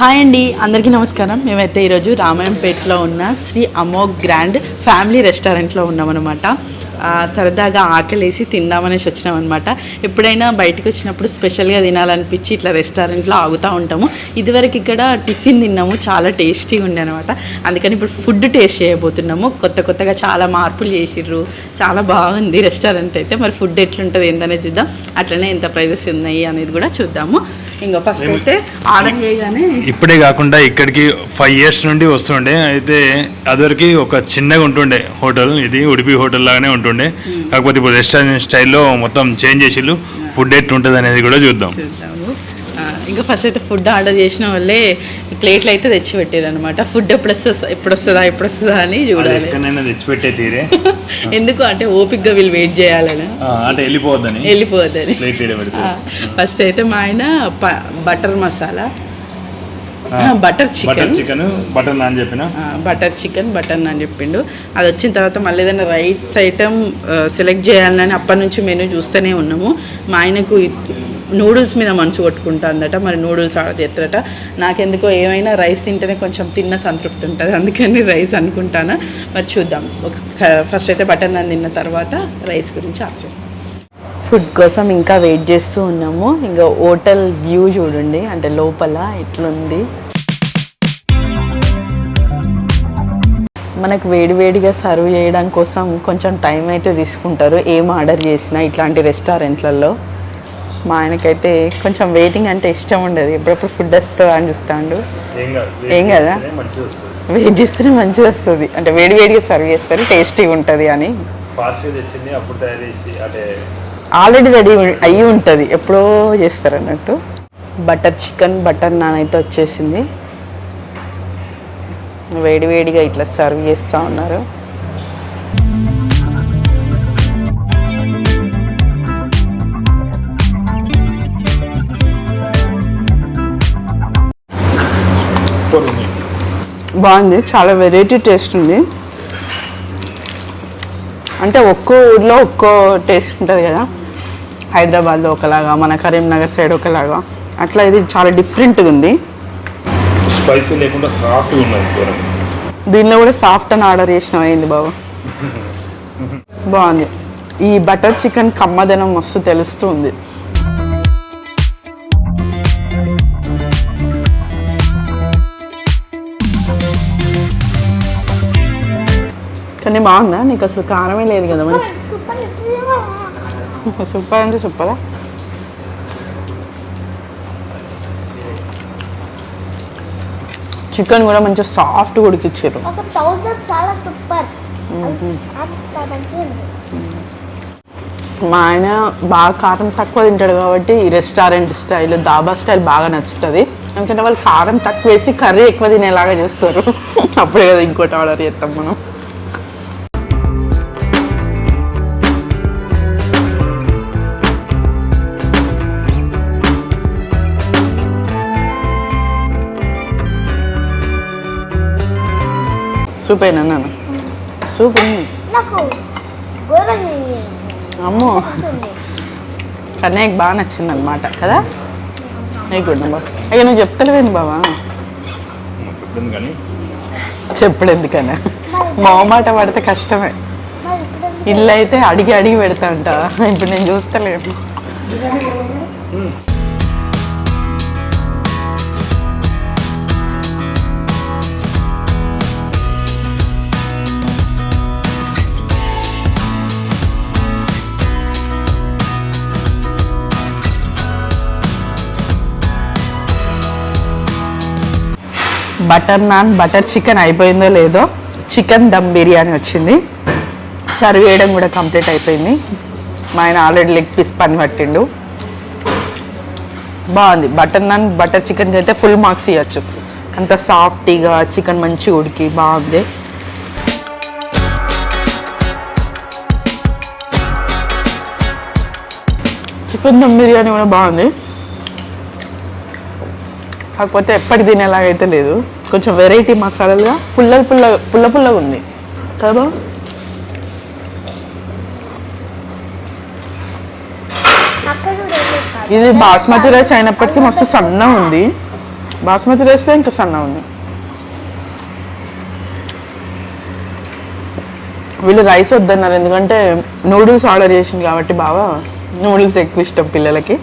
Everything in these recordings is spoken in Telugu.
హాయ్ అండి అందరికీ నమస్కారం. మేమైతే ఈరోజు రామాయంపేటలో ఉన్న శ్రీ అమోఘ్ గ్రాండ్ ఫ్యామిలీ రెస్టారెంట్లో ఉన్నామన్నమాట. సరదాగా ఆకలేసి తిందామనేసి వచ్చినాం అనమాట ఎప్పుడైనా బయటకు వచ్చినప్పుడు స్పెషల్గా తినాలనిపించి ఇట్లా రెస్టారెంట్లో ఆగుతూ ఉంటాము. ఇదివరకు ఇక్కడ టిఫిన్ తిన్నాము చాలా టేస్టీగా ఉండే అనమాట అందుకని ఇప్పుడు ఫుడ్ టేస్ట్ చేయబోతున్నాము. కొత్త కొత్తగా చాలా మార్పులు చేసిర్రు. చాలా బాగుంది రెస్టారెంట్ అయితే. మరి ఫుడ్ ఎట్లుంటుంది ఏంటనేది చూద్దాం. అట్లనే ఎంత ప్రైజెస్ ఉన్నాయి అనేది కూడా చూద్దాము. ఇంకా ఫస్ట్ అయితే ఆర్డర్ చేయగానే ఇప్పుడే కాకుండా ఇక్కడికి ఫైవ్ ఇయర్స్ నుండి వస్తుండే. అయితే అదివరకు ఒక చిన్నగా ఉంటుండే హోటల్. ఇది ఉడిపి హోటల్ లాగానే ఉంటుండే. కాకపోతే ఇప్పుడు రెస్టారెంట్ స్టైల్లో మొత్తం చేంజ్ చేసిళ్ళు. ఫుడ్ ఎట్లుంటుంది అనేది కూడా చూద్దాం. చూద్దాము ఆ, ఇంకా ఫస్ట్ అయితే ఫుడ్ ఆర్డర్ చేసిన వాళ్ళే ప్లేట్లు అయితే తెచ్చి పెట్టారు అనమాట ఫుడ్ ఎప్పుడు వస్తుందా? ఎప్పుడు వస్తుందా? ఎప్పుడు వస్తుందా అని చూడాలి. తెచ్చిపెట్టే తీరే. ఎందుకు? అంటే ఓపిక్గా వీళ్ళు వెయిట్ చేయాలని. అంటే వెళ్ళిపోవద్దని. ఫస్ట్ అయితే మా ఆయన butter masala butter chicken chicken butter naan చెప్పిన? బటర్ చికెన్ బటర్ అని చెప్పిండు. అది వచ్చిన తర్వాత మళ్ళీ ఏదైనా రైట్స్ ఐటమ్ సెలెక్ట్ చేయాలని అప్పటి నుంచి మెనూ చూస్తూనే ఉన్నాము. మా ఆయనకు నూడిల్స్ మీద మనసు కొట్టుకుంటుందట మరి నూడిల్స్ ఆర్డర్ చేస్తారట నాకెందుకో ఏమైనా రైస్ తింటేనే కొంచెం తిన్న సంతృప్తి ఉంటుంది అందుకని రైస్ అనుకుంటాను. మరి చూద్దాం. ఫస్ట్ అయితే బటర్ నాన్ తిన్న తర్వాత రైస్ గురించి ఆలోచిస్తాం ఫుడ్ కోసం ఇంకా వెయిట్ చేస్తూ ఉన్నాము. ఇంకా హోటల్ వ్యూ చూడండి అంటే లోపల ఎట్లుంది. మనకు వేడివేడిగా సర్వ్ చేయడం కోసం కొంచెం టైం అయితే తీసుకుంటారు. ఏం ఆర్డర్ చేసినా ఇట్లాంటి రెస్టారెంట్లలో. మా ఆయనకైతే కొంచెం వెయిటింగ్ అంటే ఇష్టం ఉండదు. ఎప్పుడెప్పుడు ఫుడ్ వస్తుందా అని చూస్తాడు. ఏం కాదు వెయిట్ చేస్తేనే మంచిగా వస్తుంది. అంటే వేడివేడిగా సర్వ్ చేస్తారు టేస్టీగా ఉంటుంది అని. ఆల్రెడీ రెడీ అయ్యి ఉంటుంది. ఎప్పుడో చేస్తారు అన్నట్టు. బటర్ చికెన్ బటర్ నాన్ అయితే వచ్చేసింది. వేడివేడిగా ఇట్లా సర్వ్ చేస్తూ ఉన్నారు. బాగుంది చాలా వెరైటీ టేస్ట్ ఉంది. అంటే ఒక్కో ఊర్లో ఒక్కో టేస్ట్ ఉంటుంది కదా. హైదరాబాద్లో ఒకలాగా మన కరీంనగర్ సైడ్ ఒకలాగా. అట్లా ఇది చాలా డిఫరెంట్గా ఉంది. స్పైసీ లేకుండా సాఫ్ట్గా ఉన్నది దీనిలో కూడా సాఫ్ట్ అని ఆర్డర్ చేసిన అయింది బాబు? బాగుంది. ఈ బటర్ చికెన్ కమ్మదనం మస్తు తెలుస్తుంది. కానీ బాగుందా? నీకు అసలు కారమే లేదు కదా మంచి సూపర్ అంటే సూపరా? చికెన్ కూడా మంచిగా సాఫ్ట్ ఉడికిచ్చారు. చాలా సూపర్. మా ఆయన బాగా కారం తక్కువ తింటాడు కాబట్టి ఈ రెస్టారెంట్ స్టైల్ దాబా స్టైల్ బాగా నచ్చుతుంది. ఎందుకంటే వాళ్ళు కారం తక్కువ వేసి కర్రీ ఎక్కువ తినేలాగా చేస్తారు. అప్పుడే కదా ఇంకోటి ఆర్డర్ చేస్తాం మనం. సూప్ అయినా నాన్న. సూప్ అమ్మో. కన్నయ్యకి బాగా నచ్చింది అనమాట కదా? నీకు కూడా బాబా అయ్యా నువ్వు చెప్తలేవేంది బావా? చెప్పుడు ఎందుకన్నా మాట పడితే కష్టమే. ఇల్లు అయితే అడిగి అడిగి పెడతా అంట ఇప్పుడు నేను చూస్తలేను. బటర్ నాన్ బటర్ చికెన్ అయిపోయిందో లేదో చికెన్ దమ్ బిర్యానీ వచ్చింది. సర్వ్ చేయడం కూడా కంప్లీట్ అయిపోయింది. మా ఆయన ఆల్రెడీ లెగ్ పీస్ పని పట్టిండు. బాగుంది. బటర్ నాన్ బటర్ చికెన్ అయితే ఫుల్ మార్క్స్ ఇవ్వచ్చు. అంత సాఫ్టీగా చికెన్ మంచి ఉడికి బాగుంది. చికెన్ దమ్ బిర్యానీ కూడా బాగుంది. కాకపోతే ఎప్పటి తినేలాగైతే లేదు. కొంచెం వెరైటీ మసాలాలుగా పుల్ల పుల్ల పుల్ల పుల్లగా ఉంది. కదా ఇది బాస్మతి రైస్ అయినప్పటికీ మస్తు సన్నగా ఉంది. బాస్మతి రైస్ ఇంకా సన్న ఉంది. వీళ్ళు రైస్ వద్దన్నారు ఎందుకంటే నూడిల్స్ ఆర్డర్ చేసింది కాబట్టి బాగా నూడిల్స్ ఎక్కువ ఇష్టం పిల్లలకి.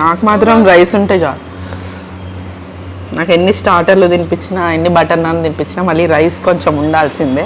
నాకు మాత్రం రైస్ ఉంటే చాలు. నాకు ఎన్ని స్టార్టర్లు తినిపించినా ఎన్ని బటర్ నాన్ తినిపించినా మళ్ళీ రైస్ కొంచెం ఉండాల్సిందే.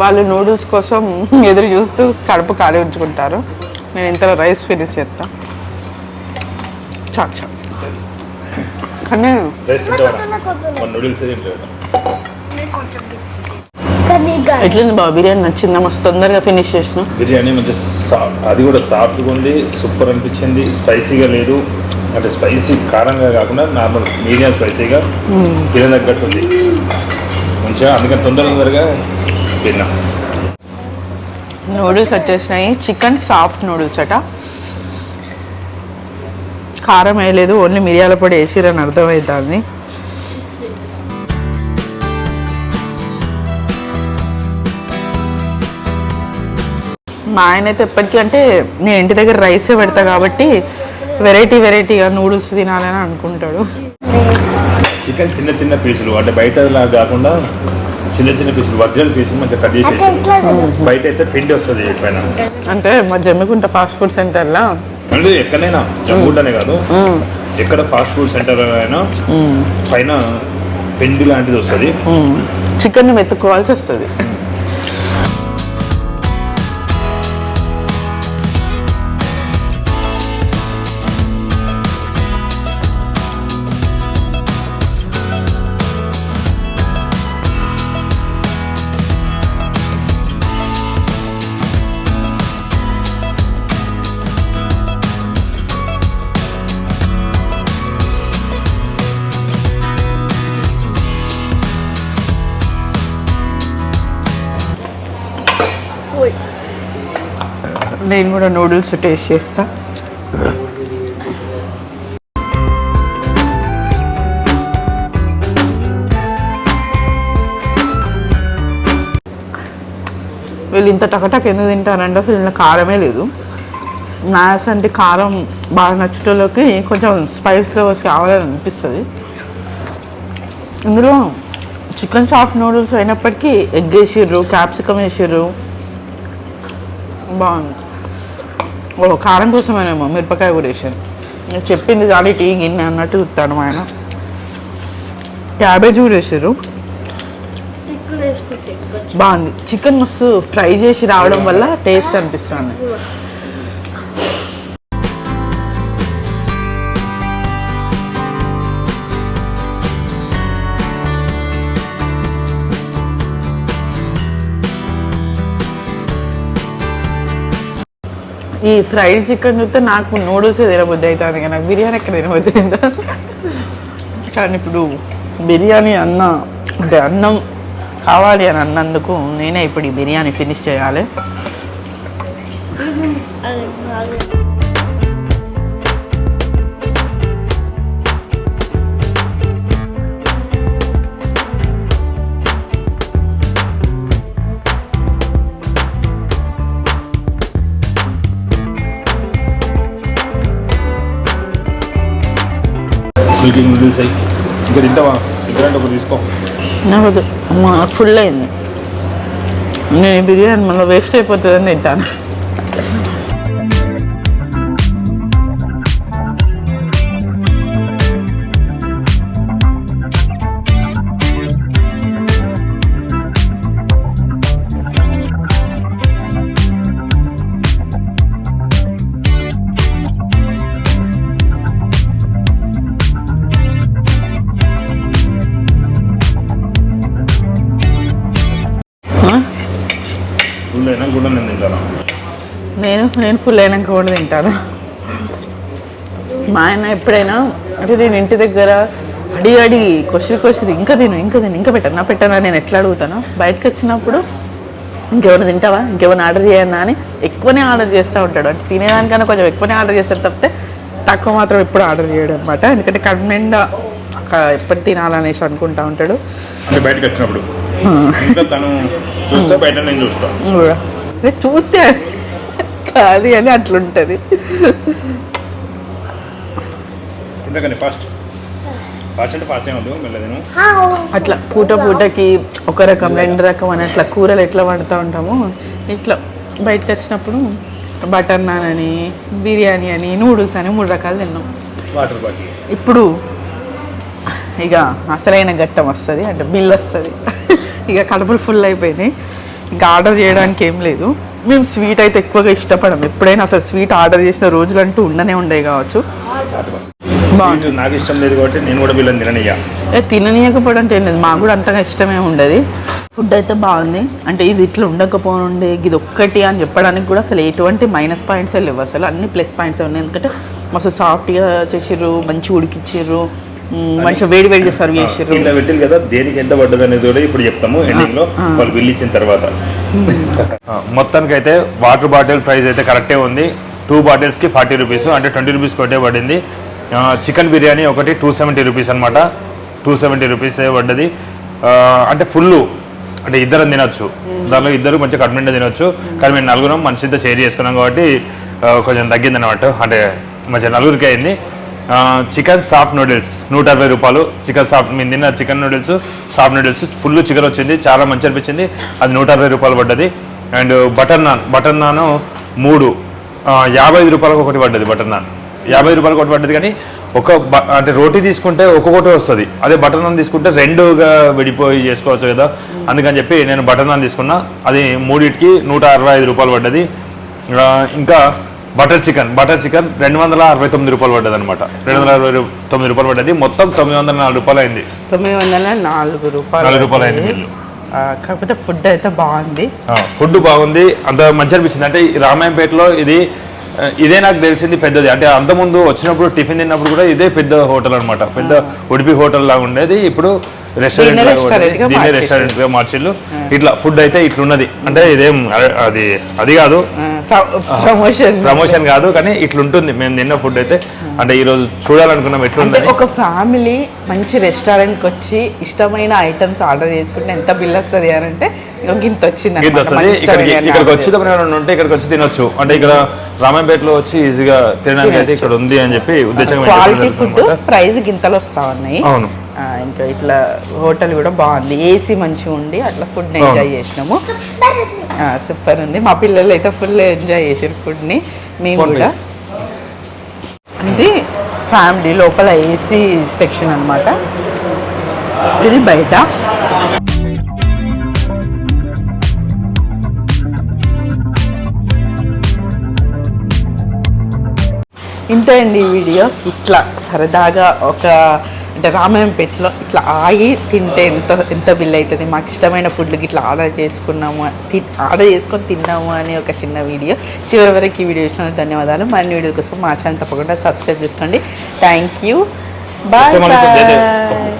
వాళ్ళు నూడిల్స్ కోసం ఎదురు చూస్తూ కడుపు ఖాళీ ఉంచుకుంటారు నేను ఇంతలో రైస్ ఫినిష్ చేస్తా. చాక్ చాక్. కానీ. ఎట్లుంది బాబు బిర్యానీ? నచ్చిందా? మస్తు తొందరగా ఫినిష్ చేసిన. బిర్యానీ మంచి అది కూడా సాఫ్ట్గా ఉంది సూపర్ అనిపించింది స్పైసీగా లేదు. అంటే స్పైసీ కారంగా కాకుండా నార్మల్ మీడియం స్పైసీగా తినే తగ్గట్టు ఉంది మంచిగా అందుకని తొందర తొందరగా తిన్నా. నూడిల్స్ వచ్చేసినాయి. చికెన్ సాఫ్ట్ నూడిల్స్ అట. కారం వేయలేదు ఓన్లీ మిరియాల పొడి వేసిరని అర్థమవుతుంది మా ఆయన అయితే ఎప్పటికీ అంటే నేను ఇంటి దగ్గర రైసే పెడతా కాబట్టి వెరైటీ వెరైటీగా నూడిల్స్ తినాలని అనుకుంటాడు. చికెన్ చిన్న చిన్న పీసులు అంటే బయట కాకుండా చిన్న చిన్న పీసులు ఒరిజినల్ పీసులు మంచిగా కట్ చేసేసి కదా? బయట అయితే పిండి వస్తుంది పైన. అంటే మా జమ్మికుంట ఫాస్ట్ ఫుడ్ సెంటర్లో? అంటే ఎక్కడైనా జమ్ముంటనే కాదు. ఎక్కడ ఫాస్ట్ ఫుడ్ సెంటర్ అయినా పైన పిండి లాంటిది వస్తుంది. చికెన్ వెతుక్కోవాల్సి వస్తుంది. నేను కూడా నూడిల్స్ టేస్ట్ చేస్తా. వీళ్ళు ఇంత టకటక్ ఎందుకు తింటారంటే అసలు ఇందులో కారమే లేదు. నాస్ అంటే కారం బాగా నచ్చేటోళ్ళకి కొంచెం స్పైస్ ఫ్లేవర్స్ కావాలని అనిపిస్తుంది. ఇందులో చికెన్ సాఫ్ట్ నూడిల్స్ అయినప్పటికీ ఎగ్ వేసిర్రు క్యాప్సికమ్ వేసిర్రు. బాగుంది. ఓ కారం కోసమేనేమో మిరపకాయ కూడా వేసాను. నేను చెప్పింది చాలు టీ గిన్నె అన్నట్టు చూస్తాను ఆయన. క్యాబేజ్ కూడా వేసారు. బాగుంది. చికెన్ మస్తు ఫ్రై చేసి రావడం వల్ల టేస్ట్ అనిపిస్తుంది. ఈ ఫ్రైడ్ చికెన్ చూస్తే నాకు నూడిల్స్ తినబుద్ధి అవుతుంది కానీ నాకు బిర్యానీ ఎక్కడ తినబుద్ధి కానీ ఇప్పుడు బిర్యానీ అన్న అంటే అన్నం కావాలి అని అన్నందుకు నేనే ఇప్పుడు ఈ బిర్యానీ ఫినిష్ చేయాలి. మిల్కింగ్ నూడిల్స్ అయ్యి ఇంకా తింటావా? ఇక్కడ ఒకటి తీసుకో. నాకు ఫుల్ అయింది. నేను బిర్యానీ మళ్ళీ వేస్ట్ అయిపోతుందని తింటాను. నేను ఫుల్ అయినాక కూడా తింటాను. మా ఆయన ఎప్పుడైనా అంటే నేను ఇంటి దగ్గర అడిగి అడిగి కొసిరి కొసిరి ఇంకా తిను ఇంకా తిను ఇంకా పెట్టనా. పెట్టనా నేను ఎట్లా అడుగుతాను? బయటకు వచ్చినప్పుడు ఇంకేమైనా తింటావా? ఇంకేమైనా ఆర్డర్ చేయన్నా అని ఎక్కువనే ఆర్డర్ చేస్తూ ఉంటాడు. అంటే తినేదానికన్నా కొంచెం ఎక్కువనే ఆర్డర్ చేస్తాడు తప్పితే తక్కువ మాత్రం ఎప్పుడు ఆర్డర్ చేయడు అనమాట ఎందుకంటే ఒక ఎప్పుడు తినాలనేసి అనుకుంటా ఉంటాడు. అంటే బయటకు వచ్చినప్పుడు. చూస్తే కాదు అని అట్లుంటుంది. ఫాస్ట్? అట్లా పూట పూటకి ఒక రకం రెండు రకం అని అట్లా కూరలు ఎట్లా వండుతూ ఉంటాము ఇట్లా బయటకు వచ్చినప్పుడు బటర్ నాన్ అని బిర్యానీ అని నూడిల్స్ అని మూడు రకాలు తిన్నాం. Water bottle. ఇప్పుడు ఇక అసలైన ఘట్టం వస్తుంది అంటే బిల్ వస్తుంది. ఇక కడుపులు ఫుల్ అయిపోయినాయి. ఇంకా ఆర్డర్ చేయడానికి ఏం లేదు. మేము స్వీట్ అయితే ఎక్కువగా ఇష్టపడం ఎప్పుడైనా అసలు స్వీట్ ఆర్డర్ చేసిన రోజులు అంటూ ఉండనే ఉండేవి కావచ్చు. నాకు ఇష్టం లేదు కాబట్టి నేను కూడా వీళ్ళని తిననీయకపోవడం అంటే ఏం లేదు. మాకు కూడా అంతగా ఇష్టమే ఉండదు. ఫుడ్ అయితే బాగుంది. అంటే ఇది ఇట్లా ఉండకపోనుండే ఇది ఒక్కటి అని చెప్పడానికి కూడా అసలు ఎటువంటి మైనస్ పాయింట్స్ లేవు. అసలు అన్ని ప్లస్ పాయింట్స్ ఉన్నాయి. ఎందుకంటే మస్తు సాఫ్ట్గా చేసిర్రు మంచి ఉడికిచ్చిర్రు. మ్, మంచిగా వేడి వేడిగా సర్వ్ చేసిర్రు. ఇట్లా పెట్టింది కదా దేనికి ఎంత పడ్డది అనేది కూడా ఇప్పుడు చెప్తాము ఎండింగ్లో వాళ్ళు బిల్ ఇచ్చిన తర్వాత. మొత్తానికి అయితే వాటర్ బాటిల్ ప్రైస్ అయితే కరెక్టే ఉంది. టూ బాటిల్స్కి ఫార్టీ రూపీస్ అంటే ట్వంటీ రూపీస్ కొట్టే పడింది. చికెన్ బిర్యానీ ఒకటి టూ సెవెంటీ రూపీస్ అనమాట టూ సెవెంటీ రూపీస్ పడ్డది. అంటే ఫుల్ అంటే ఇద్దరం తినొచ్చు. దానిలో ఇద్దరు మంచిగా కడుపు తినొచ్చు. కానీ మేము నలుగురం మనిషితో షేర్ చేసుకున్నాం కాబట్టి కొంచెం తగ్గింది అనమాట అంటే మంచిగా నలుగురికి అయింది. Chicken soft noodles. నూట అరవై రూపాయలు. చికెన్ సాఫ్ట్ మేము తిన్న chicken noodles soft noodles full chicken వచ్చింది. చాలా మంచి అనిపించింది. అది నూట అరవై రూపాయలు పడ్డది. And butter naan butter naan మూడు. యాభై ఐదు రూపాయలకు ఒకటి పడ్డది బటర్ నాన్. యాభై రూపాయలకు ఒకటి పడ్డది కానీ ఒక బ- అంటే రోటీ తీసుకుంటే ఒక్కొక్కటి వస్తుంది. అదే బటర్ నాన్ తీసుకుంటే రెండుగా విడిపోయి చేసుకోవచ్చు కదా. అందుకని చెప్పి నేను బటర్ నాన్ తీసుకున్నా. అది మూడింటికి నూట అరవై ఐదు రూపాయలు పడ్డది. ఇంకా బటర్ చికెన్ బటర్ చికెన్ రెండు వందల అరవై తొమ్మిది రూపాయలు పడ్డది అనమాట రెండు వందల అరవై తొమ్మిది రూపాయలు పడ్డది. మొత్తం తొమ్మిది వందల నాలుగు రూపాయలు అయింది తొమ్మిది వందల నాలుగు రూపాయలు నాలుగు రూపాయలు అయింది. బిల్లు. కాకపోతే ఫుడ్ అయితే బాగుంది. ఫుడ్ బాగుంది. అంత మంచి అనిపించింది. అంటే ఈ రామాయంపేటలో ఇది ఇదే నాకు తెలిసింది పెద్దది. అంటే అంతకుముందు వచ్చినప్పుడు టిఫిన్ తిన్నప్పుడు కూడా ఇదే పెద్ద హోటల్ అన్నమాట. పెద్ద ఉడిపి హోటల్ లాగా ఉండేది. ఇప్పుడు రెస్టారెంట్ దీన్నే. రెస్టారెంట్గా మార్చిల్లు ఇట్లా ఫుడ్ అయితే ఇట్లున్నది. అంటే ఇదేం అది అది కాదు. ప్రమోషన్ ప్రమోషన్ కాదు కానీ ఇట్లుంటుంది. మేము తిన్న ఫుడ్ అయితే. అంటే ఈ రోజు చూడాలనుకున్నాం అంటే ఎట్లుందని ఒక ఫ్యామిలీ మంచి రెస్టారెంట్కి వచ్చి ఇష్టమైన ఐటమ్స్ ఆర్డర్ చేసుకుంటే ఎంత బిల్ వస్తుంది అని అంటే ఇంత వచ్చింది వస్తుంది ఇక్కడికి ఇక్కడికి వచ్చి ఉంటే ఇక్కడికి వచ్చి తినొచ్చు. అంటే ఇక్కడ రామాయంపేటలో వచ్చి ఈజీగా తినడానికి అయితే ఇక్కడ ఉంది అని చెప్పి ఉద్దేశంగా క్వాలిటీ ఫుడ్ ప్రైస్ గింతలు వస్తా ఉన్నాయి. అవును. ఇంకా ఇట్లా హోటల్ కూడా బాగుంది. ఏసీ మంచిగా ఉండి అట్లా ఫుడ్ ఎంజాయ్ చేసినాము. సూపర్ ఉంది. మా పిల్లలు అయితే ఫుల్ ఎంజాయ్ చేసారు ఫుడ్ని మేము కూడా. ఇది ఫ్యామిలీ లోపల ఏసీ సెక్షన్ అన్నమాట. ఇది బయట. ఇంతే అండి ఈ వీడియో. ఇట్లా సరదాగా ఒక అంటే రామాయంపేటలో ఇట్లా ఆగి తింటే ఎంత ఎంత బిల్ అవుతుంది మాకు ఇష్టమైన ఫుడ్లకి ఇట్లా ఆర్డర్ చేసుకున్నాము ఆర్డర్ చేసుకొని తిన్నాము అని ఒక చిన్న వీడియో. చివరి వరకు ఈ వీడియో ఇచ్చిన ధన్యవాదాలు. మరిన్ని వీడియో కోసం మా ఛానల్ తప్పకుండా సబ్స్క్రైబ్ చేసుకోండి. Thank you bye